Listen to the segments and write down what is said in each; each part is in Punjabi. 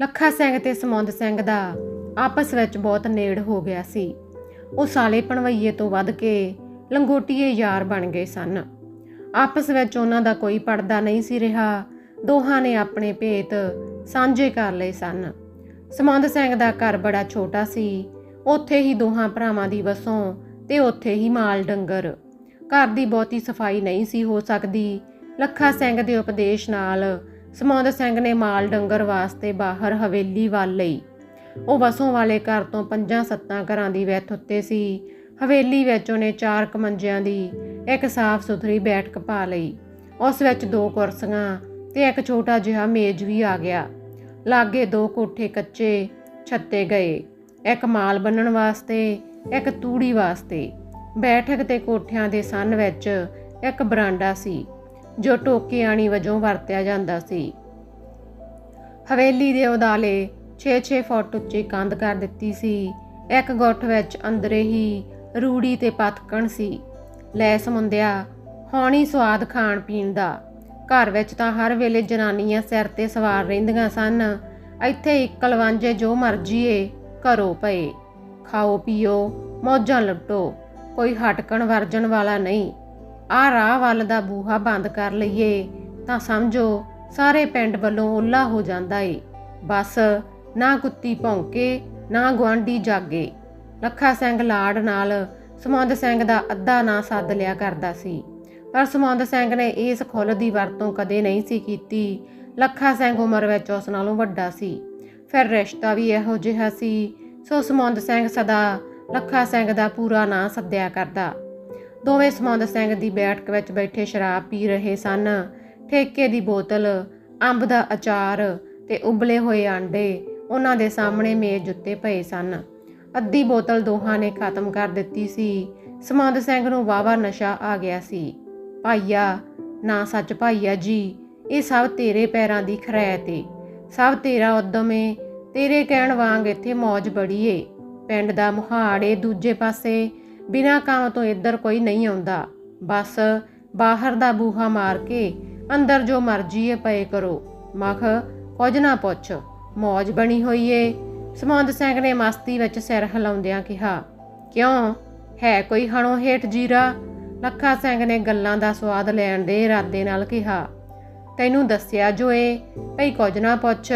ਲੱਖਾ ਸਿੰਘ ਤੇ ਸਮੁੰਦ ਸਿੰਘ ਦਾ ਆਪਸ ਵਿੱਚ ਬਹੁਤ ਨੇੜ ਹੋ ਗਿਆ ਸੀ। ਉਹ ਸਾਲੇ ਪਣਵਈਏ ਤੋਂ ਵੱਧ ਕੇ ਲੰਗੋਟੀਏ ਯਾਰ ਬਣ ਗਏ ਸਨ। ਆਪਸ ਵਿੱਚ ਉਹਨਾਂ ਦਾ ਕੋਈ ਪਰਦਾ ਨਹੀਂ ਸੀ ਰਿਹਾ। ਦੋਹਾਂ ਨੇ ਆਪਣੇ ਭੇਤ ਸਾਂਝੇ ਕਰ ਲਏ ਸਨ। ਸਮੁੰਦ ਸਿੰਘ ਦਾ ਘਰ ਬੜਾ ਛੋਟਾ ਸੀ। ਉੱਥੇ ਹੀ ਦੋਹਾਂ ਭਰਾਵਾਂ ਦੀ ਵਸੋਂ ਤੇ ਉੱਥੇ ਹੀ ਮਾਲ ਡੰਗਰ। ਘਰ ਦੀ ਬਹੁਤੀ ਸਫ਼ਾਈ ਨਹੀਂ ਸੀ ਹੋ ਸਕਦੀ। ਲੱਖਾ ਸਿੰਘ ਦੇ ਉਪਦੇਸ਼ ਨਾਲ ਸਮੁੰਦ ਸਿੰਘ ਨੇ ਮਾਲ ਡੰਗਰ ਵਾਸਤੇ ਬਾਹਰ ਹਵੇਲੀ ਵੱਲ ਲਈ। ਉਹ ਵਸੋਂ ਵਾਲੇ ਘਰ ਤੋਂ ਪੰਜਾਂ ਸੱਤਾਂ ਘਰਾਂ ਦੀ ਵੈਥ ਉੱਤੇ ਸੀ। ਹਵੇਲੀ ਵਿੱਚ ਉਹਨੇ ਚਾਰ ਕਮੰਜਿਆਂ ਦੀ ਇੱਕ ਸਾਫ਼ ਸੁਥਰੀ ਬੈਠਕ ਪਾ ਲਈ। ਉਸ ਵਿੱਚ ਦੋ ਕੁਰਸੀਆਂ ਤੇ ਇੱਕ ਛੋਟਾ ਜਿਹਾ ਮੇਜ਼ ਵੀ ਆ ਗਿਆ। ਲਾਗੇ ਦੋ ਕੋਠੇ ਕੱਚੇ ਛੱਤੇ ਗਏ। ਇੱਕ ਮਾਲ ਬੰਨਣ ਵਾਸਤੇ, ਇੱਕ ਤੂੜੀ ਵਾਸਤੇ। ਬੈਠਕ ਤੇ ਕੋਠਿਆਂ ਦੇ ਸੰਨ ਵਿੱਚ ਇੱਕ ਬਰਾਂਡਾ ਸੀ। ਜੋ ਟੋਕਿਆਣੀ ਵਜੋਂ ਵਰਤਿਆ ਜਾਂਦਾ ਸੀ। ਹਵੇਲੀ ਦੇ ਉਦਾਲੇ 6-6 ਫੁੱਟ ਉੱਚੀ ਕੰਧ ਕਰ ਦਿੱਤੀ ਸੀ। ਇੱਕ ਗੁੱਠ ਵਿੱਚ ਅੰਦਰੇ ਹੀ ਰੂੜੀ ਤੇ ਪਤਕਣ ਸੀ। ਲੈ ਸਮੁੰਦਿਆ ਹੌਣੀ ਸਵਾਦ ਖਾਣ ਪੀਣ ਦਾ। ਘਰ ਵਿੱਚ ਤਾਂ ਹਰ ਵੇਲੇ ਜਨਾਨੀਆਂ ਸਿਰ ਤੇ ਸਵਾਰ ਰਹਿੰਦੀਆਂ ਸਨ। ਇੱਥੇ ਇਕਲ ਵਾਂਝੇ ਜੋ ਮਰਜ਼ੀ ਏ, ਘਰੋ ਪਏ। ਖਾਓ, ਪੀਓ, ਮੌਜਾਂ ਲੁੱਟੋ, ਕੋਈ ਹਟਕਣ ਵਰਜਣ ਵਾਲਾ ਨਹੀਂ। ਆ ਰਾਹ ਵੱਲ ਦਾ ਬੂਹਾ ਬੰਦ ਕਰ ਲਈਏ, ਤਾਂ ਸਮਝੋ ਸਾਰੇ ਪਿੰਡ ਵੱਲੋਂ ਓਲਾ ਹੋ ਜਾਂਦਾ ਏ। ਬਸ ਨਾ ਕੁੱਤੀ ਭੌਂਕੇ, ਨਾ ਗੁਆਂਢੀ ਜਾਗੇ। ਲੱਖਾ ਸਿੰਘ ਲਾੜ ਨਾਲ ਸਮੁੰਦ ਸਿੰਘ ਦਾ ਅੱਧਾ ਨਾਂ ਸੱਦ ਲਿਆ ਕਰਦਾ ਸੀ। ਪਰ ਸਮੁੰਦ ਸਿੰਘ ਨੇ ਇਸ ਖੁੱਲ ਦੀ ਵਰਤੋਂ ਕਦੇ ਨਹੀਂ ਸੀ ਕੀਤੀ। ਲੱਖਾ ਸਿੰਘ ਉਮਰ ਵਿੱਚ ਉਸ ਨਾਲੋਂ ਵੱਡਾ ਸੀ। ਫਿਰ ਰਿਸ਼ਤਾ ਵੀ ਇਹੋ ਜਿਹਾ ਸੀ। ਸੋ ਸਮੁੰਦ ਸਿੰਘ ਸਦਾ ਲੱਖਾ ਸਿੰਘ ਦਾ ਪੂਰਾ ਨਾਂ ਸੱਦਿਆ ਕਰਦਾ। ਦੋਵੇਂ ਸਮੁੰਦ ਸਿੰਘ ਦੀ ਬੈਠਕ ਵਿੱਚ ਬੈਠੇ ਸ਼ਰਾਬ ਪੀ ਰਹੇ ਸਨ। ਠੇਕੇ ਦੀ ਬੋਤਲ, ਅੰਬ ਦਾ ਅਚਾਰ ਤੇ ਉਬਲੇ ਹੋਏ ਆਂਡੇ ਉਹਨਾਂ ਦੇ ਸਾਹਮਣੇ ਮੇਜ਼ ਉੱਤੇ ਪਏ ਸਨ। ਅੱਧੀ ਬੋਤਲ ਦੋਹਾਂ ਨੇ ਖਤਮ ਕਰ ਦਿੱਤੀ ਸੀ। ਸਮੁੰਦ ਸਿੰਘ ਨੂੰ ਵਾਵਾ ਨਸ਼ਾ ਆ ਗਿਆ ਸੀ। ਭਾਈਆ, ਨਾ ਸੱਚ ਭਾਈਆ ਜੀ, ਇਹ ਸਭ ਤੇਰੇ ਪੈਰਾਂ ਦੀ ਖਰੈਤ ਏ। ਸਭ ਤੇਰਾ ਉਦਮ ਏ। ਤੇਰੇ ਕਹਿਣ ਵਾਂਗ ਇੱਥੇ ਮौज ਬੜੀ ਏ। ਪਿੰਡ ਦਾ ਮੁਹਾੜ ਏ ਦੂਜੇ ਪਾਸੇ। ਬਿਨਾਂ ਕੰਮ ਤੋਂ ਇੱਧਰ ਕੋਈ ਨਹੀਂ ਆਉਂਦਾ। ਬਸ ਬਾਹਰ ਦਾ ਬੂਹਾ ਮਾਰ ਕੇ ਅੰਦਰ ਜੋ ਮਰਜ਼ੀ ਏ ਪਏ ਕਰੋ। ਮਖ, ਕੁਝ ਨਾ ਪੁੱਛ। ਮौज ਬਣੀ ਹੋਈ ਏ। ਸਮੁੰਦ ਸਿੰਘ ਨੇ ਮਸਤੀ ਵਿੱਚ ਸਿਰ ਹਿਲਾਉਂਦਿਆਂ ਕਿਹਾ, ਕਿਉਂ? ਹੈ ਕੋਈ ਹਣੋ ਹੇਠ ਜੀਰਾ? ਲੱਖਾ ਸਿੰਘ ਨੇ ਗੱਲਾਂ ਦਾ ਸਵਾਦ ਲੈਣ ਦੇ ਇਰਾਦੇ ਨਾਲ ਕਿਹਾ, ਤੈਨੂੰ ਦੱਸਿਆ ਜੋ ਏ। ਭਈ ਕੁਝ ਨਾ ਪੁੱਛ।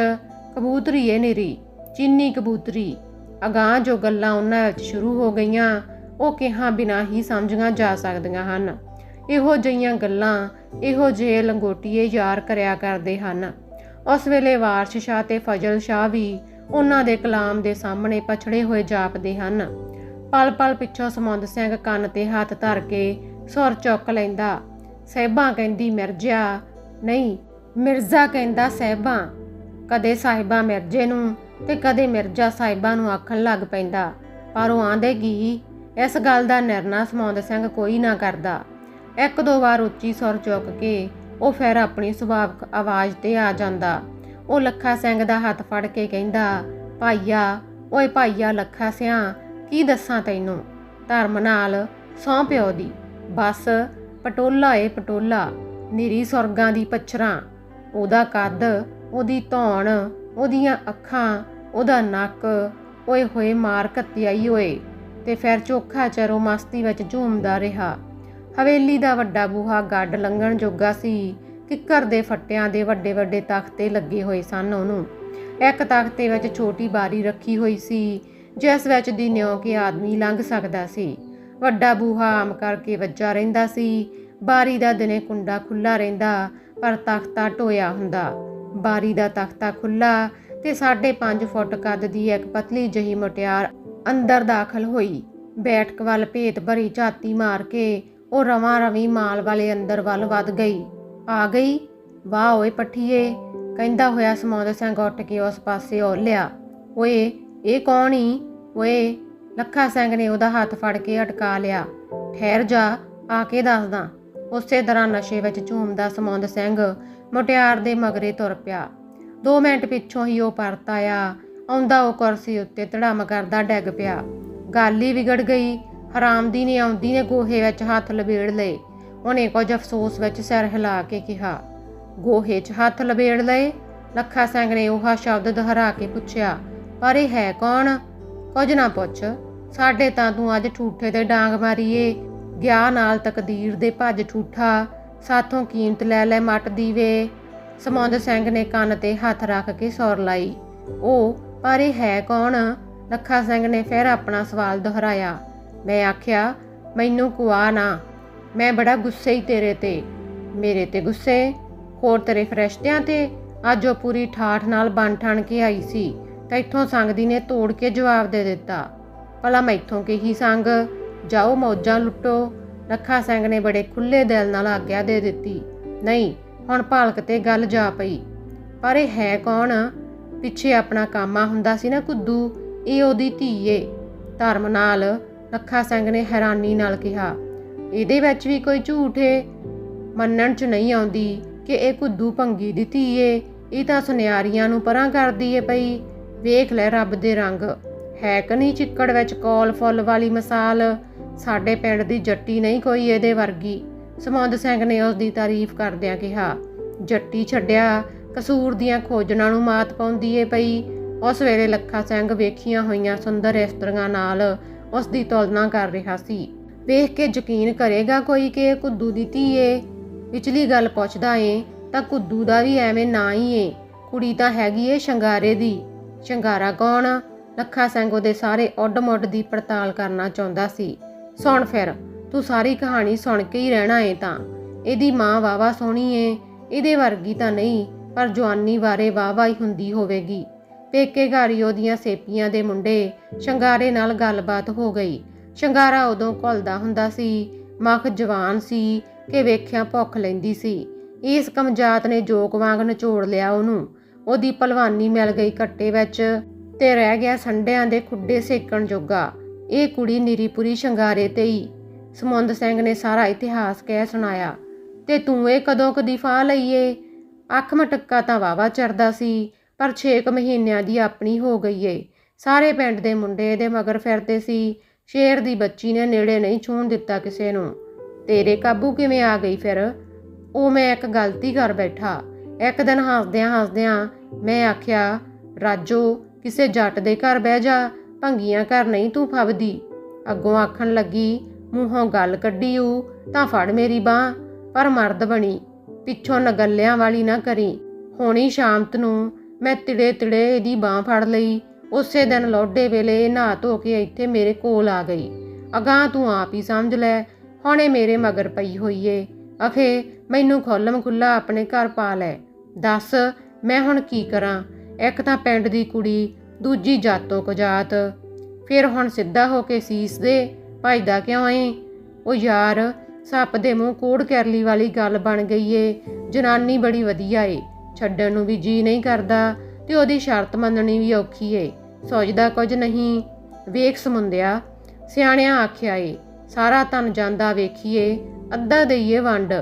ਕਬੂਤਰੀ ਏ ਨਿਰੀ, ਚੀਨੀ ਕਬੂਤਰੀ। ਅਗਾਹ ਜੋ ਗੱਲਾਂ ਉਹਨਾਂ ਵਿੱਚ ਸ਼ੁਰੂ ਹੋ ਗਈਆਂ ਉਹ ਕਿਹਾ ਬਿਨਾਂ ਹੀ ਸਮਝੀਆਂ ਜਾ ਸਕਦੀਆਂ ਹਨ। ਇਹੋ ਜਿਹੀਆਂ ਗੱਲਾਂ, ਇਹੋ ਜਿਹੇ ਲੰਗੋਟੀਏ ਯਾਰ ਕਰਿਆ ਕਰਦੇ ਹਨ। ਉਸ ਵੇਲੇ ਵਾਰਸ਼ ਸ਼ਾਹ ਤੇ ਫਜ਼ਲ ਸ਼ਾਹ ਵੀ ਉਹਨਾਂ ਦੇ ਕਲਾਮ ਦੇ ਸਾਹਮਣੇ ਪਛੜੇ ਹੋਏ ਜਾਪਦੇ ਹਨ। ਪਲ ਪਲ ਪਿੱਛੋਂ ਸਮੁੰਦ ਸਿੰਘ ਕੰਨ ਤੇ ਹੱਥ ਧਰ ਕੇ ਸੁਰ ਚੁੱਕ ਲੈਂਦਾ, ਸਹਿਬਾਂ ਕਹਿੰਦੀ ਮਿਰਜ਼ਾ ਨਹੀਂ, ਮਿਰਜ਼ਾ ਕਹਿੰਦਾ ਸਹਿਬਾਂ। ਕਦੇ ਸਾਹਿਬਾ ਮਿਰਜ਼ੇ ਨੂੰ ਤੇ ਕਦੇ ਮਿਰਜ਼ਾ ਸਾਹਿਬਾਂ ਨੂੰ ਆਖਣ ਲੱਗ ਪੈਂਦਾ, ਪਰ ਉਹ ਆਂਦੇ ਕੀ ਇਸ ਗੱਲ ਦਾ ਨਿਰਣਾ ਸਮੁੰਦ ਸਿੰਘ ਕੋਈ ਨਾ ਕਰਦਾ। ਇੱਕ ਦੋ ਵਾਰ ਉੱਚੀ ਸੁਰ ਚੁੱਕ ਕੇ ਉਹ ਫਿਰ ਆਪਣੀ ਸੁਭਾਵਿਕ ਆਵਾਜ਼ ਤੇ ਆ ਜਾਂਦਾ। ਉਹ ਲੱਖਾ ਸਿੰਘ ਦਾ ਹੱਥ ਫੜ ਕੇ ਕਹਿੰਦਾ, ਭਾਈਆ, ਓਏ ਭਾਈਆ ਲੱਖਾ ਸਿਆ, ਕੀ ਦੱਸਾਂ ਤੈਨੂੰ? ਧਰਮ ਨਾਲ ਸੌਂ ਪਿਓ ਦੀ। ਬਸ, ਪਟੋਲਾ ਏ ਪਟੋਲਾ, ਨਿਰੀ ਸੁਰਗਾਂ ਦੀ ਪਛਰਾਂ। ਉਹਦਾ ਕੱਦ, ਉਹਦੀ ਧੌਣ, ਉਹਦੀਆਂ ਅੱਖਾਂ, ਉਹਦਾ ਨੱਕ, ਓਏ ਹੋਏ ਮਾਰ ਕੱਤਿਆਈ ਓਏ। ਤੇ ਫਿਰ ਚੋਖਾ ਚਰੋ ਮਸਤੀ ਵਿੱਚ ਝੂਮਦਾ ਰਿਹਾ। ਹਵੇਲੀ ਦਾ ਵੱਡਾ ਬੂਹਾ ਗੱਡ ਲੰਘਣ ਜੋਗਾ ਸੀ। ਕਿੱਕਰ ਦੇ ਫੱਟਿਆਂ ਦੇ ਵੱਡੇ ਵੱਡੇ ਤਖਤੇ ਲੱਗੇ ਹੋਏ ਸਨ ਉਹਨੂੰ। ਇੱਕ ਤਖਤੇ ਵਿੱਚ ਛੋਟੀ ਬਾਰੀ ਰੱਖੀ ਹੋਈ ਸੀ, ਜਿਸ ਵਿੱਚ ਦੀ ਨਿਉ ਕੇ ਆਦਮੀ ਲੰਘ ਸਕਦਾ ਸੀ। ਵੱਡਾ ਬੂਹਾ ਆਮ ਕਰਕੇ ਵੱਜਾ ਰਹਿੰਦਾ ਸੀ। ਬਾਰੀ ਦਾ ਦਿਨੇ ਕੁੰਡਾ ਖੁੱਲਾ ਰਹਿੰਦਾ, ਪਰ ਤਖਤਾ ਢੋਇਆ ਹੁੰਦਾ। ਬਾਰੀ ਦਾ ਤਖਤਾ ਖੁੱਲਾ ਤੇ 5.5 ਫੁੱਟ ਕੱਦ ਦੀ ਇੱਕ ਪਤਲੀ ਜਹੀ ਮੁਟਿਆਰ ਅੰਦਰ ਦਾਖਲ ਹੋਈ। ਬੈਠਕ ਵੱਲ ਭੇਤ ਭਰੀ ਝਾਤੀ ਮਾਰ ਕੇ ਉਹ ਰਵਾਂ ਰਵੀ ਮਾਲ ਵਾਲੇ ਅੰਦਰ ਵੱਲ ਵੱਧ ਗਈ। ਆ ਗਈ। ਵਾਹ ਓਏ ਪੱਠੀਏ, ਕਹਿੰਦਾ ਹੋਇਆ ਸਮੌਦ ਸਿੰਘ ਉੱਠ ਕੇ ਉਸ ਪਾਸੇ ਹੋ ਲਿਆ। ਓਏ, ਇਹ ਕੌਣ ਈ? ਓਏ, ਲੱਖਾ ਸਿੰਘ ਨੇ ਉਹਦਾ ਹੱਥ ਫੜ ਕੇ ਅਟਕਾ ਲਿਆ। ਠਹਿਰ ਜਾ, ਆ ਕੇ ਦੱਸਦਾ। ਉਸੇ ਤਰ੍ਹਾਂ ਨਸ਼ੇ ਵਿੱਚ ਝੂਮਦਾ ਸਮੌਂਦ ਸਿੰਘ ਮੁਟਿਆਰ ਦੇ ਮਗਰੇ ਤੁਰ ਪਿਆ। 2 ਮਿੰਟ ਪਿੱਛੋਂ ਹੀ ਉਹ ਪਰਤ ਆਇਆ। ਆਉਂਦਾ ਉਹ ਕੁਰਸੀ ਉੱਤੇ ਧੜਮ ਕਰਦਾ ਡੈਗ ਪਿਆ। ਗੱਲ ਹੀ ਵਿਗੜ ਗਈ। ਹਰਾਮਦੀ ਨੇ ਆਉਂਦੀ ਨੇ ਗੋਹੇ ਵਿੱਚ ਹੱਥ ਲਬੇੜ ਲਏ। ਉਹਨੇ ਕੁਝ ਅਫਸੋਸ ਵਿੱਚ ਸਿਰ ਹਿਲਾ ਕੇ ਕਿਹਾ, ਗੋਹੇ 'ਚ ਹੱਥ ਲਬੇੜ ਲਏ? ਲੱਖਾ ਸਿੰਘ ਨੇ ਉਹ ਸ਼ਬਦ ਦੁਹਰਾ ਕੇ ਪੁੱਛਿਆ, ਪਰ ਇਹ ਹੈ ਕੌਣ? ਕੁਝ ਨਾ ਪੁੱਛ। ਸਾਡੇ ਤਾਂ ਤੂੰ ਅੱਜ ਠੂਠੇ ਤੇ ਡਾਂਗ ਮਾਰੀਏ। ਗਿਆ ਨਾਲ ਤਕਦੀਰ ਦੇ ਭੱਜ ਠੂਠਾ। ਸਾਥੋਂ ਕੀਮਤ ਲੈ ਲੈ ਮੱਟ ਦੀ ਵੇ ਸਮੁੰਦ ਸਿੰਘ ਨੇ ਕੰਨ ਤੇ ਹੱਥ ਰੱਖ ਕੇ ਸੌਰ ਲਾਈ। ਉਹ ਪਰ ਇਹ ਹੈ ਕੌਣ? ਲੱਖਾ ਸਿੰਘ ਨੇ ਫਿਰ ਆਪਣਾ ਸਵਾਲ ਦੁਹਰਾਇਆ। ਮੈਂ ਆਖਿਆ, ਮੈਨੂੰ ਕੁਆ ਨਾ। ਮੈਂ ਬੜਾ ਗੁੱਸੇ ਹੀ ਤੇਰੇ ਤੇ। ਮੇਰੇ ਤੇ ਗੁੱਸੇ? ਹੋਰ ਤੇਰੇ ਫਰਿਸ਼ਤਿਆਂ ਤੇ? ਅੱਜ ਉਹ ਪੂਰੀ ਠਾਠ ਨਾਲ ਬਣ ਠਣ ਕੇ ਆਈ ਸੀ। ਤਾਂ ਇੱਥੋਂ ਸੰਗਦੀ ਨੇ ਤੋੜ ਕੇ ਜਵਾਬ ਦੇ ਦਿੱਤਾ। ਭਲਾ ਮੈਥੋਂ ਕੀ ਹੀ ਸੰਗ? ਜਾਓ, ਮੌਜਾਂ ਲੁੱਟੋ। ਲੱਖਾ ਸਿੰਘ ਨੇ ਬੜੇ ਖੁੱਲੇ ਦਿਲ ਨਾਲ ਆਗਿਆ ਦੇ ਦਿੱਤੀ। ਨਹੀਂ, ਹੁਣ ਭਾਲਕ ਤੇ ਗੱਲ ਜਾ ਪਈ। ਪਰ ਇਹ ਹੈ ਕੌਣ? ਪਿੱਛੇ ਆਪਣਾ ਕਾਮਾ ਹੁੰਦਾ ਸੀ ਨਾ ਕੁੱਦੂ, ਇਹ ਉਹਦੀ ਧੀ ਏ ਧਰਮ ਨਾਲ ਲੱਖਾ ਸਿੰਘ ਨੇ ਹੈਰਾਨੀ ਨਾਲ ਕਿਹਾ, ਇਹਦੇ ਵਿੱਚ ਵੀ ਕੋਈ ਝੂਠ ਏ? ਮੰਨਣ ਚ ਨਹੀਂ ਆਉਂਦੀ ਕਿ ਇਹ ਕੁੱਦੂ ਭੰਗੀ ਦੀ ਧੀ ਏ ਇਹ ਤਾਂ ਸੁਨਿਆਰੀਆਂ ਨੂੰ ਪਰਾਂ ਕਰਦੀ ਏ ਪਈ। ਵੇਖ ਲੈ ਰੱਬ ਦੇ ਰੰਗ। ਹੈ ਕਿ ਨਹੀਂ ਚਿੱਕੜ ਵਿੱਚ ਕੌਲ ਫੁੱਲ ਵਾਲੀ ਮਸਾਲ? ਸਾਡੇ ਪਿੰਡ ਦੀ ਜੱਟੀ ਨਹੀਂ ਕੋਈ ਇਹਦੇ ਵਰਗੀ। ਸਮੁੰਦ ਸਿੰਘ ਨੇ ਉਸ ਦੀ ਤਾਰੀਫ ਕਰਦਿਆਂ ਕਿਹਾ, ਜੱਟੀ ਛੱਡਿਆ ਕਸੂਰ ਦੀਆਂ ਖੋਜਣਾ ਨੂੰ ਮਾਤ ਪਾਉਂਦੀ ਏ ਪਈ। ਉਸ ਵੇਲੇ ਲੱਖਾ ਸਿੰਘ ਵੇਖੀਆਂ ਹੋਈਆਂ ਸੁੰਦਰ ਇਸਤਰੀਆਂ ਨਾਲ ਉਸ ਦੀ ਤੁਲਨਾ ਕਰ ਰਿਹਾ ਸੀ। ਵੇਖ ਕੇ ਯਕੀਨ ਕਰੇਗਾ ਕੋਈ ਕਿ ਕੁੱਦੂ ਦੀ ਧੀ ਏ। ਵਿਚਲੀ ਗੱਲ ਪੁੱਛਦਾ ਏ, ਤਾਂ ਕੁੱਦੂ ਦਾ ਵੀ ਐਵੇਂ ਨਾ ਹੀ ਏ। ਕੁੜੀ ਤਾਂ ਹੈਗੀ ਏ ਸ਼ਿੰਗਾਰੇ ਦੀ। ਸ਼ਿੰਗਾਰਾ ਕੌਣ? ਲੱਖਾ ਸਿੰਘ ਉਹਦੇ ਸਾਰੇ ਉੱਡ-ਮੁੱਡ ਦੀ ਪੜਤਾਲ ਕਰਨਾ ਚਾਹੁੰਦਾ ਸੀ। ਸੁਣ ਫਿਰ, ਤੂੰ ਸਾਰੀ ਕਹਾਣੀ ਸੁਣ ਕੇ ਹੀ ਰਹਿਣਾ ਏ ਤਾਂ। ਇਹਦੀ ਮਾਂ ਵਾਵਾ ਸੋਹਣੀ ਏ। ਇਹਦੇ ਵਰਗੀ ਤਾਂ ਨਹੀਂ। ਪਰ ਜਵਾਨੀ ਬਾਰੇ ਵਾਵਾ ਹੀ ਹੁੰਦੀ ਹੋਵੇਗੀ। ਪੇਕੇ ਘਾਰੀ ਉਹਦੀਆਂ ਸੇਪੀਆਂ ਦੇ ਮੁੰਡੇ ਸ਼ਿੰਗਾਰੇ ਨਾਲ ਗੱਲਬਾਤ ਹੋ ਗਈ। ਸ਼ਿੰਗਾਰਾ ਉਦੋਂ ਘੁਲਦਾ ਹੁੰਦਾ ਸੀ, ਮੱਖ ਜਵਾਨ ਸੀ ਕਿ ਵੇਖਿਆ ਭੁੱਖ ਲੈਂਦੀ ਸੀ। ਇਸ ਕਮਜਾਤ ਨੇ ਜੋਕ ਵਾਂਗ ਨਚੋੜ ਲਿਆ ਉਹਨੂੰ। ਉਹਦੀ ਭਲਵਾਨੀ ਮਿਲ ਗਈ ਕੱਟੇ ਵਿੱਚ ਤੇ ਰਹਿ ਗਿਆ ਸੰਡਿਆਂ ਦੇ ਖੁੱਡੇ ਸੇਕਣ ਜੋਗਾ। ਇਹ ਕੁੜੀ ਨੀਰੀਪੁਰੀ ਸ਼ਿੰਗਾਰੇ ਤੇ ਹੀ। ਸਮੁੰਦ ਸਿੰਘ ਨੇ ਸਾਰਾ ਇਤਿਹਾਸ ਕਹਿ ਸੁਣਾਇਆ। ਤੇ ਤੂੰ ਇਹ ਕਦੋਂ ਕਦੀ ਫਾਹ ਲਈਏ? ਅੱਖ ਮਟੱਕਾ ਤਾਂ ਵਾਵਾ ਚੜਦਾ ਸੀ, ਪਰ 6 ਮਹੀਨਿਆਂ ਦੀ ਆਪਣੀ ਹੋ ਗਈ ਏ। ਸਾਰੇ ਪਿੰਡ ਦੇ ਮੁੰਡੇ ਇਹਦੇ ਮਗਰ ਫਿਰਦੇ ਸੀ। ਸ਼ੇਰ ਦੀ ਬੱਚੀ ਨੇ ਨੇੜੇ ਨਹੀਂ ਛੂਣ ਦਿੱਤਾ ਕਿਸੇ ਨੂੰ। ਤੇਰੇ ਕਾਬੂ ਕਿਵੇਂ ਆ ਗਈ ਫਿਰ? ਉਹ ਮੈਂ ਇੱਕ ਗਲਤੀ ਕਰ ਬੈਠਾ। ਇੱਕ ਦਿਨ ਹੱਸਦਿਆਂ ਹੱਸਦਿਆਂ ਮੈਂ ਆਖਿਆ, ਰਾਜੋ, ਕਿਸੇ ਜੱਟ ਦੇ ਘਰ ਬਹਿ ਜਾ, ਭੰਗੀਆਂ ਘਰ ਨਹੀਂ ਤੂੰ ਫਬਦੀ। ਅੱਗੋਂ ਆਖਣ ਲੱਗੀ, ਮੂੰਹੋਂ ਗੱਲ ਕੱਢੀ ਊ, ਤਾਂ ਫੜ ਮੇਰੀ ਬਾਹ। ਪਰ ਮਰਦ ਬਣੀ। ਪਿੱਛੋਂ ਨਗੱਲਿਆਂ ਵਾਲੀ ਨਾ ਕਰੀ। ਹੋਣੀ ਸ਼ਾਮਤ ਨੂੰ ਮੈਂ ਤਿੜੇ ਤਿੜੇ ਇਹਦੀ ਬਾਹ ਫੜ ਲਈ। ਉਸੇ ਦਿਨ ਲੋਡੇ ਵੇਲੇ ਨਹਾ ਧੋ ਕੇ ਇੱਥੇ ਮੇਰੇ ਕੋਲ ਆ ਗਈ। ਅਗਾਂ ਤੂੰ ਆਪ ਹੀ ਸਮਝ ਲੈ, ਹੁਣੇ ਮੇਰੇ ਮਗਰ ਪਈ ਹੋਈ ਏ। ਅਖੇ, ਮੈਨੂੰ ਖੋਲਮ ਖੁੱਲਾ ਆਪਣੇ ਘਰ ਪਾ ਲੈ। ਦੱਸ, ਮੈਂ ਹੁਣ ਕੀ ਕਰਾਂ? ਇੱਕ ਤਾਂ ਪਿੰਡ ਦੀ ਕੁੜੀ, ਦੂਜੀ ਜਾਤੋਂ ਕੁਜਾਤ ਫਿਰ ਹੁਣ ਸਿੱਧਾ ਹੋ ਕੇ ਸੀਸ ਦੇ ਭਜਦਾ ਕਿਉਂ ਏ ਉਹ ਯਾਰ ਸੱਪ ਦੇ ਮੂੰਹ ਕੋੜ ਕਰਲੀ ਵਾਲੀ ਗੱਲ ਬਣ ਗਈ ਏ। ਜਨਾਨੀ ਬੜੀ ਵਧੀਆ ਏ। ਛੱਡਣ ਨੂੰ ਵੀ ਜੀ ਨਹੀਂ ਕਰਦਾ ਤੇ ਉਹਦੀ ਸ਼ਰਤ ਮੰਨਣੀ ਵੀ ਔਖੀ ਏ। ਸੋਚਦਾ ਕੁਝ ਨਹੀਂ। ਵੇਖ ਸਮੁੰਦਿਆ, ਸਿਆਣਿਆਂ ਆਖਿਆ ਏ, ਸਾਰਾ ਤਨ ਜਾਂਦਾ ਵੇਖੀਏ, ਅੱਧਾ ਦਈਏ ਵੰਡ।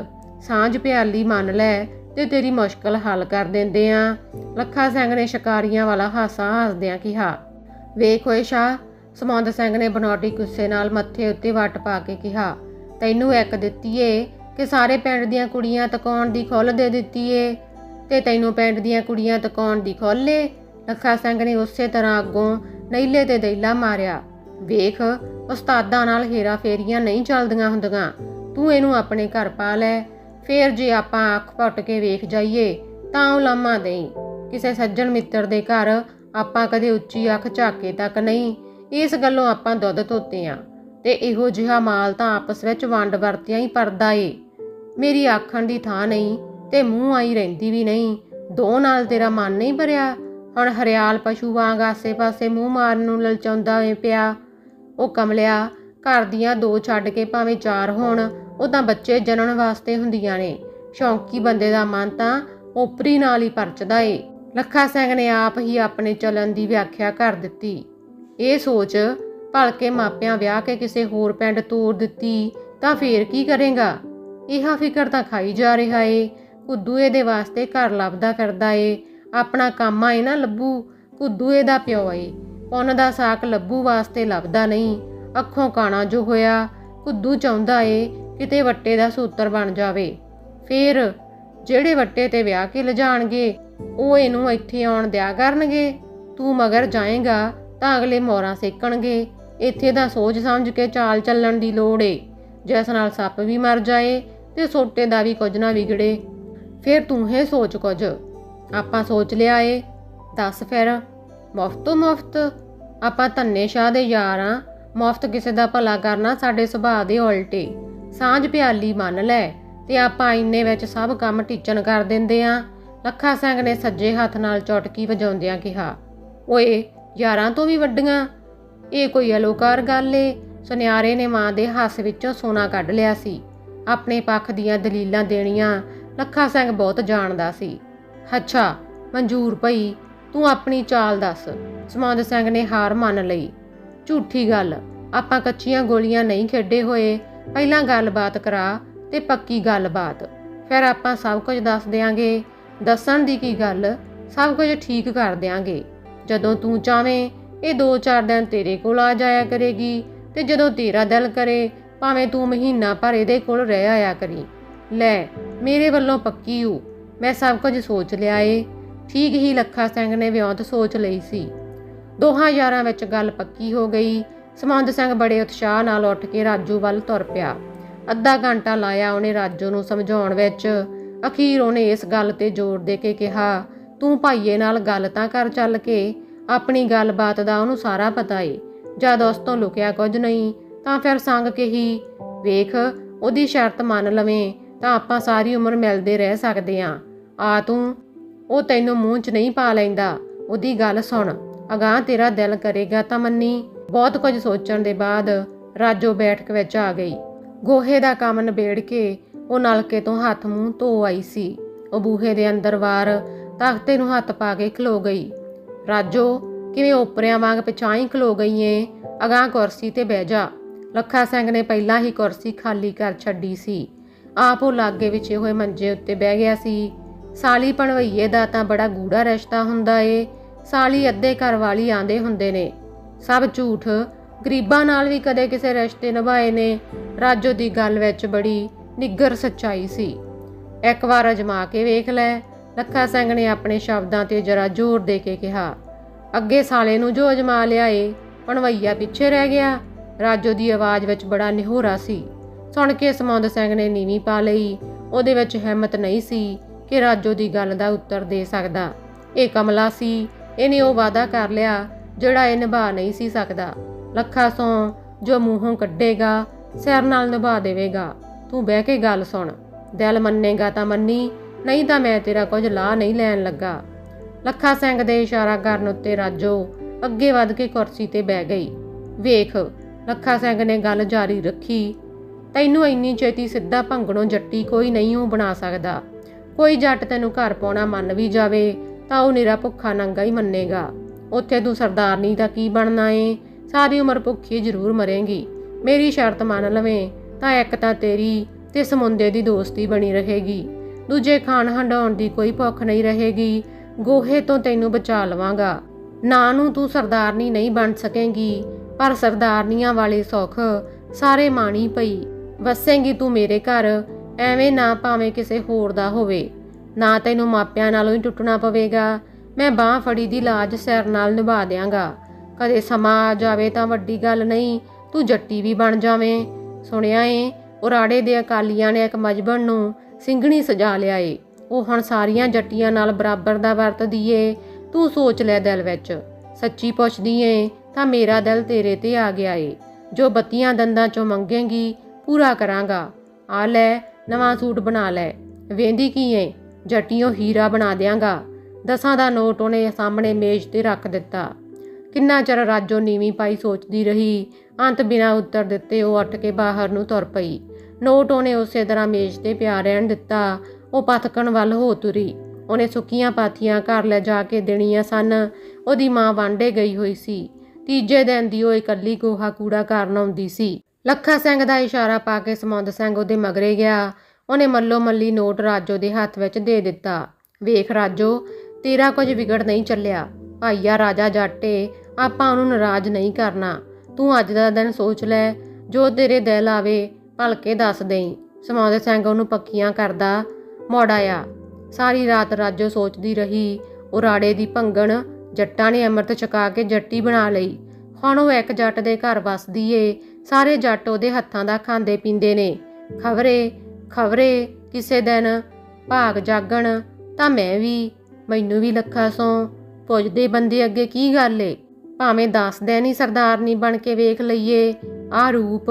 ਸਾਂਝ ਪਿਆਲੀ ਮੰਨ ਲੈ ਤੇ ਤੇਰੀ ਮੁਸ਼ਕਲ ਹੱਲ ਕਰ ਦਿੰਦੇ ਆ। ਲੱਖਾ ਸਿੰਘ ਨੇ ਸ਼ਿਕਾਰੀਆਂ ਵਾਲਾ ਹਾਸਾ ਹੱਸਦਿਆਂ ਕਿਹਾ। ਵੇਖ ਓਏ ਸ਼ਾ ਸਮੁੰਦ ਸਿੰਘ ਨੇ ਬਨੌਟੀ ਗੁੱਸੇ ਨਾਲ ਮੱਥੇ ਉੱਤੇ ਵੱਟ ਪਾ ਕੇ ਕਿਹਾ। ਤੈਨੂੰ ਇੱਕ ਦਿੱਤੀ ਏ ਕਿ ਸਾਰੇ ਪਿੰਡ ਦੀਆਂ ਕੁੜੀਆਂ ਤਕਾਉਣ ਦੀ ਖੁੱਲ ਦੇ ਦਿੱਤੀ ਏ ਤੇ ਤੈਨੂੰ ਪਿੰਡ ਦੀਆਂ ਕੁੜੀਆਂ ਤਕਾਉਣ ਦੀ ਖੁੱਲੇ ਲੱਖਾ ਸਿੰਘ ਨੇ ਉਸੇ ਤਰ੍ਹਾਂ ਅੱਗੋਂ ਨਈਲੇ ਤੇ ਦੈਲਾ ਮਾਰਿਆ। ਵੇਖ, ਉਸਤਾਦਾਂ ਨਾਲ ਹੇਰਾ ਫੇਰੀਆਂ ਨਹੀਂ ਚੱਲਦੀਆਂ ਹੁੰਦੀਆਂ। ਤੂੰ ਇਹਨੂੰ ਆਪਣੇ ਘਰ ਪਾ ਲੈ। ਫੇਰ ਜੇ ਆਪਾਂ ਅੱਖ ਪੱਟ ਕੇ ਵੇਖ ਜਾਈਏ, ਤਾਂ ਉਹ ਲਾਮਾ ਦੇਈ। ਕਿਸੇ ਸੱਜਣ ਮਿੱਤਰ ਦੇ ਘਰ ਆਪਾਂ ਕਦੇ ਉੱਚੀ ਅੱਖ ਝਾਕੇ ਤੱਕ ਨਹੀਂ। ਇਸ ਗੱਲੋਂ ਆਪਾਂ ਦੁੱਧ ਧੋਤੇ ਆ। ਤੇ ਇਹੋ ਜਿਹਾ ਮਾਲ ਤਾਂ ਆਪਸ ਵਿੱਚ ਵੰਡ ਵਰਤਿਆਂ ਹੀ ਪਰਦਾ ਏ। ਮੇਰੀ ਆਖਣ ਦੀ ਥਾਂ ਨਹੀਂ ਤੇ ਮੂੰਹ ਆਈ ਰਹਿੰਦੀ ਵੀ ਨਹੀਂ। ਦੋ ਨਾਲ ਤੇਰਾ ਮਨ ਨਹੀਂ ਭਰਿਆ। ਹੁਣ ਹਰਿਆਲ ਪਸ਼ੂ ਵਾਂਗ ਆਸੇ-ਪਾਸੇ ਮੂੰਹ ਮਾਰਨ ਨੂੰ ਲਲਚਾਉਂਦਾ ਏ ਪਿਆ। ਉਹ ਕਮਲਿਆ, ਘਰ ਦੀਆਂ ਦੋ ਛੱਡ ਕੇ ਭਾਵੇਂ ਚਾਰ ਹੋਣ, ਉਹ ਤਾਂ ਬੱਚੇ ਜਨਨ ਵਾਸਤੇ ਹੁੰਦੀਆਂ ਨੇ। ਸ਼ੌਂਕੀ ਬੰਦੇ ਦਾ ਮਨ ਤਾਂ ਓਪਰੀ ਨਾਲ ਹੀ ਪਰਚਦਾ ਏ। ਲੱਖਾ ਸਿੰਘ ਨੇ ਆਪ ਹੀ ਆਪਣੇ ਚਲਨ ਦੀ ਵਿਆਖਿਆ ਕਰ ਦਿੱਤੀ। ਇਹ ਸੋਚ ਭਲਕੇ ਮਾਪਿਆਂ ਵਿਆਹ ਕੇ ਕਿਸੇ ਹੋਰ ਪਿੰਡ ਤੋਰ ਦਿੱਤੀ, ਤਾਂ ਫੇਰ ਕੀ ਕਰੇਗਾ? ਇਹਾ ਫਿਕਰ ਤਾਂ ਖਾਈ ਜਾ ਰਿਹਾ ਏ। ਕੁੱਦੂ ਇਹਦੇ ਵਾਸਤੇ ਘਰ ਲੱਭਦਾ ਫਿਰਦਾ ਏ। ਆਪਣਾ ਕੰਮ ਆਏ ਨਾ ਲੱਭੂ, ਕੁੱਦੂ ਇਹਦਾ ਪਿਓ ਏ। ਪੁੰਨ ਦਾ ਸਾਕ ਲੱਭੂ ਵਾਸਤੇ ਲੱਭਦਾ ਨਹੀਂ। ਅੱਖੋਂ ਕਾਣਾ ਜੋ ਹੋਇਆ, ਕੁੱਦੂ ਚਾਹੁੰਦਾ ਏ ਕਿਤੇ ਵੱਟੇ ਦਾ ਸੂਤਰ ਬਣ ਜਾਵੇ। ਫੇਰ ਜਿਹੜੇ ਵੱਟੇ ਤੇ ਵਿਆਹ ਕੇ ਲਿਜਾਣਗੇ, ਉਹ ਇਹਨੂੰ ਇੱਥੇ ਆਉਣ ਦਿਆ ਕਰਨਗੇ। ਤੂੰ ਮਗਰ ਜਾਏਗਾ, ਤਾਂ ਅਗਲੇ ਮੋਰਾਂ ਸੇਕਣਗੇ। ਇੱਥੇ ਦਾ ਸੋਚ ਸਮਝ ਕੇ ਚਾਲ ਚੱਲਣ ਦੀ ਲੋੜ ਏ। ਜਿਸ ਨਾਲ ਸੱਪ ਵੀ ਮਰ ਜਾਏ ਤੇ ਸੋਟੇ ਦਾ ਵੀ ਕੁਝ ਨਾ ਵਿਗੜੇ। ਫਿਰ ਤੂੰ ਹੈ ਸੋਚ ਕੁਝ। ਆਪਾਂ ਸੋਚ ਲਿਆ ਏ। ਦੱਸ ਫਿਰ, ਮੁਫਤ ਮੁਫਤ? ਆਪਾਂ ਧੰਨੇ ਸ਼ਾਹ ਦੇ ਯਾਰ ਆਂ। ਮੁਫਤ ਕਿਸੇ ਦਾ ਭਲਾ ਕਰਨਾ ਸਾਡੇ ਸੁਭਾਅ ਦੇ ਉਲਟੇ। ਸਾਂਝ ਪਿਆਲੀ ਮੰਨ ਲੈ ਤੇ ਆਪਾਂ ਇੰਨੇ ਵਿੱਚ ਸਭ ਕੰਮ ਟੀਚਣ ਕਰ ਦਿੰਦੇ ਆਂ। ਲੱਖਾ ਸਿੰਘ ਨੇ ਸੱਜੇ ਹੱਥ ਨਾਲ ਚੌਟਕੀ ਵਜਾਉਂਦਿਆਂ ਕਿਹਾ, ਓਏ, ਯਾਰਾਂ ਤੋਂ ਵੀ ਵੱਡੀਆਂ। ਇਹ ਕੋਈ ਅਲੋਕਾਰ ਗੱਲ ਏ। ਸੁਨਿਆਰੇ ਨੇ ਮਾਂ ਦੇ ਹੱਸ ਵਿੱਚੋਂ ਸੋਨਾ ਕੱਢ ਲਿਆ ਸੀ। ਆਪਣੇ ਪੱਖ ਦੀਆਂ ਦਲੀਲਾਂ ਦੇਣੀਆਂ ਲੱਖਾ ਸਿੰਘ ਬਹੁਤ ਜਾਣਦਾ ਸੀ। ਅੱਛਾ, ਮਨਜ਼ੂਰ ਭਈ, ਤੂੰ ਆਪਣੀ ਚਾਲ ਦੱਸ। ਸਮੌਂਦ ਸਿੰਘ ਨੇ ਹਾਰ ਮੰਨ ਲਈ। ਝੂਠੀ ਗੱਲ, ਆਪਾਂ ਕੱਚੀਆਂ ਗੋਲੀਆਂ ਨਹੀਂ ਖੇਡੇ ਹੋਏ। ਪਹਿਲਾਂ ਗੱਲਬਾਤ ਕਰਾ ਤੇ ਪੱਕੀ ਗੱਲਬਾਤ। ਫਿਰ ਆਪਾਂ ਸਭ ਕੁਝ ਦੱਸ ਦਿਆਂਗੇ। ਦੱਸਣ ਦੀ ਕੀ ਗੱਲ, ਸਭ ਕੁਝ ਠੀਕ ਕਰ ਦਿਆਂਗੇ। ਜਦੋਂ ਤੂੰ ਚਾਵੇਂ ਇਹ 2-4 ਦਿਨ ਤੇਰੇ ਕੋਲ ਆ ਜਾਇਆ ਕਰੇਗੀ ਤੇ ਜਦੋਂ ਤੇਰਾ ਦਿਲ ਕਰੇ, ਭਾਵੇਂ ਤੂੰ ਮਹੀਨਾ ਭਰ ਇਹਦੇ ਕੋਲ ਰਹਿ ਆਇਆ ਕਰੀ। ਲੈ, ਮੇਰੇ ਵੱਲੋਂ ਪੱਕੀ ਹੂ ਮੈਂ ਸਭ ਕੁਝ ਸੋਚ ਲਿਆ ਏ। ਠੀਕ ਹੀ ਲੱਖਾ ਸਿੰਘ ਨੇ ਵਿਉਂਤ ਸੋਚ ਲਈ ਸੀ। ਦੋਹਾਂ ਯਾਰਾਂ ਵਿੱਚ ਗੱਲ ਪੱਕੀ ਹੋ ਗਈ। ਸਮੰਦ ਸਿੰਘ ਬੜੇ ਉਤਸ਼ਾਹ ਨਾਲ ਉੱਠ ਕੇ ਰਾਜੂ ਵੱਲ ਤੁਰ ਪਿਆ। ਅੱਧਾ ਘੰਟਾ ਲਾਇਆ ਉਹਨੇ ਰਾਜੂ ਨੂੰ ਸਮਝਾਉਣ ਵਿੱਚ। ਅਖੀਰ ਉਹਨੇ ਇਸ ਗੱਲ ਤੇ ਜ਼ੋਰ ਦੇ ਕੇ ਕਿਹਾ, ਤੂੰ ਭਾਈਏ ਨਾਲ ਗੱਲ ਤਾਂ ਕਰ ਚੱਲ ਕੇ। ਆਪਣੀ ਗੱਲਬਾਤ ਦਾ ਉਹਨੂੰ ਸਾਰਾ ਪਤਾ ਏ। ਜਦ ਉਸ ਤੋਂ ਲੁਕਿਆ ਕੁਝ ਨਹੀਂ, ਤਾਂ ਫਿਰ ਸੰਗ ਕੇ ਹੀ, ਵੇਖ, ਉਹਦੀ ਸ਼ਰਤ ਮੰਨ ਲਵੇਂ, ਤਾਂ ਆਪਾਂ ਸਾਰੀ ਉਮਰ ਮਿਲਦੇ ਰਹਿ ਸਕਦੇ ਆਂ। ਆ ਤੂੰ, ਉਹ ਤੈਨੂੰ ਮੂੰਹ 'ਚ ਨਹੀਂ ਪਾ ਲੈਂਦਾ। ਉਹਦੀ ਗੱਲ ਸੁਣ। ਅਗਾਹ ਤੇਰਾ ਦਿਲ ਕਰੇਗਾ ਤਾਂ ਮੰਨੀ। ਬਹੁਤ ਕੁਝ ਸੋਚਣ ਦੇ ਬਾਅਦ ਰਾਜੋ ਬੈਠਕ ਵਿੱਚ ਆ ਗਈ। ਗੋਹੇ ਦਾ ਕੰਮ ਨਿਬੇੜ ਕੇ ਉਹ ਨਲਕੇ ਤੋਂ ਹੱਥ ਮੂੰਹ ਧੋ ਆਈ ਸੀ। ਉਹ ਬੂਹੇ ਦੇ ਅੰਦਰ ਵਾਰ ਤਖਤੇ ਨੂੰ ਹੱਥ ਪਾ ਕੇ ਖਲੋ ਗਈ। ਰਾਜੋ, ਕਿਵੇਂ ਓਪਰਿਆਂ ਵਾਂਗ ਪਛਾਈ ਖਲੋ ਗਈ ਏ? ਅਗਾਹ ਕੁਰਸੀ ਤੇ ਬਹਿ ਜਾ। ਲੱਖਾ ਸਿੰਘ ਨੇ ਪਹਿਲਾਂ ਹੀ ਕੁਰਸੀ ਖਾਲੀ ਕਰ ਛੱਡੀ ਸੀ। ਆਪ ਉਹ ਲਾਗੇ ਵਿਛੇ ਹੋਏ ਮੰਜੇ ਉੱਤੇ ਬਹਿ ਗਿਆ ਸੀ। ਸਾਲੀ ਪਣਵਈਏ ਦਾ ਤਾਂ ਬੜਾ ਗੂੜਾ ਰਿਸ਼ਤਾ ਹੁੰਦਾ ਏ। ਸਾਲੀ ਅੱਧੇ ਘਰ ਵਾਲੀ ਆਂਦੇ ਹੁੰਦੇ ਨੇ। ਸਭ ਝੂਠ। ਗਰੀਬਾਂ ਨਾਲ ਵੀ ਕਦੇ ਕਿਸੇ ਰਿਸ਼ਤੇ ਨਿਭਾਏ ਨੇ। ਰਾਜੋ ਦੀ ਗੱਲ ਵਿੱਚ ਬੜੀ ਨਿੱਗਰ ਸੱਚਾਈ ਸੀ। ਇੱਕ ਵਾਰ ਅਜਮਾ ਕੇ ਵੇਖ ਲੈ। ਲੱਖਾ ਸਿੰਘ ਨੇ ਆਪਣੇ ਸ਼ਬਦਾਂ ਤੇ ਜਰਾ ਜ਼ੋਰ ਦੇ ਕੇ ਕਿਹਾ, ਅੱਗੇ ਸਾਲੇ ਨੂੰ ਜੋ ਅਜਮਾ ਲਿਆਏ, ਪਣਵਈਆ ਪਿੱਛੇ ਰਹਿ ਗਿਆ। ਰਾਜੋ ਦੀ ਆਵਾਜ਼ ਵਿੱਚ ਬੜਾ ਨਿਹੋਰਾ ਸੀ। ਸੁਣ ਕੇ ਸਮੌਂਦ ਸਿੰਘ ਨੇ ਨੀਵੀਂ ਪਾ ਲਈ, ਉਹਦੇ ਵਿੱਚ ਹਿੰਮਤ ਨਹੀਂ ਸੀ ਕਿ ਰਾਜੋ ਦੀ ਗੱਲ ਦਾ ਉੱਤਰ ਦੇ ਸਕਦਾ। ਇਹ ਕਮਲਾ ਸੀ, ਇਹਨੇ ਉਹ ਵਾਅਦਾ ਕਰ ਲਿਆ ਜਿਹੜਾ ਇਹ ਨਿਭਾ ਨਹੀਂ ਸੀ ਸਕਦਾ। ਲੱਖਾ ਸੋਂ, ਜੋ ਮੂੰਹੋਂ ਕੱਢੇਗਾ, ਸਿਰ ਨਾਲ ਨਿਭਾ ਦੇਵੇਗਾ। ਤੂੰ ਬਹਿ ਕੇ ਗੱਲ ਸੁਣ। ਦਿਲ ਮੰਨੇਗਾ ਤਾਂ ਮੰਨੀ ਨਹੀਂ ਤਾਂ ਮੈਂ ਤੇਰਾ ਕੁਝ ਲਾਹ ਨਹੀਂ ਲੈਣ ਲੱਗਾ। ਲੱਖਾ ਸਿੰਘ ਦੇ ਇਸ਼ਾਰਾ ਕਰਨ ਉੱਤੇ ਰਾਜੋ ਅੱਗੇ ਵੱਧ ਕੇ ਕੁਰਸੀ ਤੇ ਬਹਿ ਗਈ। ਵੇਖ, ਲੱਖਾ ਸਿੰਘ ਨੇ ਗੱਲ ਜਾਰੀ ਰੱਖੀ। ਤੈਨੂੰ ਇੰਨੀ ਛੇਤੀ ਸਿੱਧਾ ਭੰਗਣੋਂ ਜੱਟੀ ਕੋਈ ਨਹੀਂ ਉਹ ਬਣਾ ਸਕਦਾ। ਕੋਈ ਜੱਟ ਤੈਨੂੰ ਘਰ ਪਾਉਣਾ ਮੰਨ ਵੀ ਜਾਵੇ ਤਾਂ ਉਹ ਨਿਰਾ ਭੁੱਖਾ ਨੰਗਾ ਹੀ ਮੰਨੇਗਾ। ਉੱਥੇ ਤੂੰ ਸਰਦਾਰਨੀ ਦਾ ਕੀ ਬਣਨਾ ਏ? ਸਾਰੀ ਉਮਰ ਭੁੱਖੀ ਜ਼ਰੂਰ ਮਰੇਂਗੀ। ਮੇਰੀ ਸ਼ਰਤ ਮੰਨ ਲਵੇਂ ਤਾਂ ਇੱਕ ਤਾਂ ਤੇਰੀ ਤੇ ਸਮੁੰਦੇ ਦੀ ਦੋਸਤੀ ਬਣੀ ਰਹੇਗੀ। ਦੂਜੇ ਖਾਣ ਹੰਡਾਉਣ ਦੀ ਕੋਈ ਭੁੱਖ ਨਹੀਂ ਰਹੇਗੀ। ਗੋਹੇ ਤੋਂ ਤੈਨੂੰ ਬਚਾ ਲਵਾਂਗਾ। ਨਾ ਨੂੰ ਤੂੰ ਸਰਦਾਰਨੀ ਨਹੀਂ ਬਣ ਸਕੇਂਗੀ, ਪਰ ਸਰਦਾਰਨੀਆਂ ਵਾਲੇ ਸੁੱਖ ਸਾਰੇ ਮਾਣੀ ਪਈ। ਵਸੇਂਗੀ ਤੂੰ ਮੇਰੇ ਘਰ, ਐਵੇਂ ਨਾ ਭਾਵੇਂ ਕਿਸੇ ਹੋਰ ਦਾ ਹੋਵੇ। ਨਾ ਤੈਨੂੰ ਮਾਪਿਆਂ ਨਾਲੋਂ ਹੀ ਟੁੱਟਣਾ ਪਵੇਗਾ। ਮੈਂ ਬਾਹ ਫੜੀ ਦੀ ਲਾਜ ਸਿਰ ਨਾਲ ਨਿਭਾ ਦਿਆਂਗਾ। ਕਦੇ ਸਮਾਂ ਆ ਜਾਵੇ ਤਾਂ ਵੱਡੀ ਗੱਲ ਨਹੀਂ, ਤੂੰ ਜੱਟੀ ਵੀ ਬਣ ਜਾਵੇਂ। ਸੁਣਿਆ ਏ? ਉਰਾੜੇ ਦੇ ਅਕਾਲੀਆਂ ਨੇ ਇੱਕ ਮਜਬਨ ਨੂੰ ਸਿੰਘਣੀ ਸਜਾ ਲਿਆ ਏ ਉਹ ਹੁਣ ਸਾਰੀਆਂ ਜੱਟੀਆਂ ਨਾਲ ਬਰਾਬਰ ਦਾ ਵਰਤਦੀ ਏ ਤੂੰ ਸੋਚ ਲੈ ਦਿਲ ਵਿੱਚ। ਸੱਚੀ ਪੁੱਛਦੀ ਏ, ਤਾਂ ਮੇਰਾ ਦਿਲ ਤੇਰੇ ਤੇ ਆ ਗਿਆ ਏ। ਜੋ ਬੱਤੀਆਂ ਦੰਦਾਂ ਚੋਂ ਮੰਗੇਂਗੀ, ਪੂਰਾ ਕਰਾਂਗਾ। ਆ ਲੈ, ਨਵਾਂ ਸੂਟ ਬਣਾ ਲੈ। ਵੇਂਦੀ ਕੀ ਏ? ਜੱਟੀਓ ਹੀਰਾ ਬਣਾ ਦਿਆਂਗਾ। ਦਸਾਂ ਦਾ ਨੋਟ ਉਹਨੇ ਸਾਹਮਣੇ ਮੇਜ਼ ਤੇ ਰੱਖ ਦਿੱਤਾ। ਕਿੰਨਾ ਚਿਰ ਰਾਜੋ ਨੀਵੀਂ ਪਾਈ ਸੋਚਦੀ ਰਹੀ। ਅੰਤ ਬਿਨਾਂ ਉੱਤਰ ਦਿੱਤੇ ਉਹ ਉੱਠ ਕੇ ਬਾਹਰ ਨੂੰ ਤੁਰ ਪਈ। ਨੋਟ ਉਹਨੇ ਉਸੇ ਤਰ੍ਹਾਂ ਮੇਜ਼ ਤੇ ਪਿਆ ਰਹਿਣ ਦਿੱਤਾ। ਉਹ ਪਥਕਣ ਵੱਲ ਹੋ ਤੁਰੀ। ਉਹਨੇ ਸੁੱਕੀਆਂ ਪਾਥੀਆਂ ਘਰ ਲੈ ਜਾ ਕੇ ਦੇਣੀਆਂ ਸਨ। ਉਹਦੀ ਮਾਂ ਵਾਂਡੇ ਗਈ ਹੋਈ ਸੀ। ਤੀਜੇ ਦਿਨ ਦੀ ਉਹ ਇਕੱਲੀ ਗੋਹਾ ਕੂੜਾ ਕਰਨ ਆਉਂਦੀ ਸੀ। ਲੱਖਾ ਸਿੰਘ ਦਾ ਇਸ਼ਾਰਾ ਪਾ ਕੇ ਸਮੁੰਦ ਸਿੰਘ ਉਹਦੇ ਮਗਰੇ ਗਿਆ। ਉਹਨੇ ਮੱਲੋ ਮੱਲੀ ਨੋਟ ਰਾਜੋ ਦੇ ਹੱਥ ਵਿੱਚ ਦੇ ਦਿੱਤਾ। ਵੇਖ ਰਾਜੋ, ਤੇਰਾ ਕੁਝ ਵਿਗੜ ਨਹੀਂ ਚੱਲਿਆ। ਭਾਈਆ, ਰਾਜਾ ਜਾਟੇ, ਆਪਾਂ ਉਹਨੂੰ ਨਾਰਾਜ਼ ਨਹੀਂ ਕਰਨਾ। ਤੂੰ ਅੱਜ ਦਾ ਦਿਨ ਸੋਚ ਲੈ। ਜੋ ਤੇਰੇ ਦਿਲ ਆਵੇ ਭਲਕੇ ਦੱਸ ਦੇਈ। ਸਮਾਉਂਦੇ ਸਿੰਘ ਉਹਨੂੰ ਪੱਕੀਆਂ ਕਰਦਾ ਮੋੜ ਆ ਸਾਰੀ ਰਾਤ ਰਾਜੋ ਸੋਚਦੀ ਰਹੀ, ਉਰਾੜੇ ਦੀ ਭੰਗਣ ਜੱਟਾਂ ਨੇ ਅੰਮ੍ਰਿਤ ਛਕਾ ਕੇ ਜੱਟੀ ਬਣਾ ਲਈ। ਹੁਣ ਉਹ ਇੱਕ ਜੱਟ ਦੇ ਘਰ ਵਸਦੀ ਏ। ਸਾਰੇ ਜੱਟ ਉਹਦੇ ਹੱਥਾਂ ਦਾ ਖਾਂਦੇ ਪੀਂਦੇ ਨੇ। ਖਬਰੇ ਖਬਰੇ, ਕਿਸੇ ਦਿਨ ਭਾਗ ਜਾਗਣ, ਤਾਂ ਮੈਂ ਵੀ, ਮੈਨੂੰ ਵੀ ਲੱਖਾਂ ਸੋਂ। ਪੁੱਜਦੇ ਬੰਦੇ ਅੱਗੇ ਕੀ ਗੱਲ ਏ? ਭਾਵੇਂ ਦੱਸ ਦੇ ਨਹੀਂ ਸਰਦਾਰਨੀ ਬਣ ਕੇ ਵੇਖ ਲਈਏ। ਆ ਰੂਪ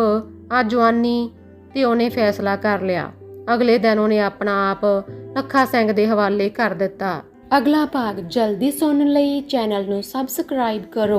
ਆ ਜਵਾਨੀ ਤੇ ਉਹਨੇ ਫੈਸਲਾ ਕਰ ਲਿਆ। ਅਗਲੇ ਦਿਨ ਉਹਨੇ ਆਪਣਾ ਆਪ ਲੱਖਾ ਸਿੰਘ ਦੇ ਹਵਾਲੇ ਕਰ ਦਿੱਤਾ। ਅਗਲਾ ਭਾਗ ਜਲਦੀ ਸੁਣਨ ਲਈ ਚੈਨਲ ਨੂੰ ਸਬਸਕ੍ਰਾਈਬ ਕਰੋ।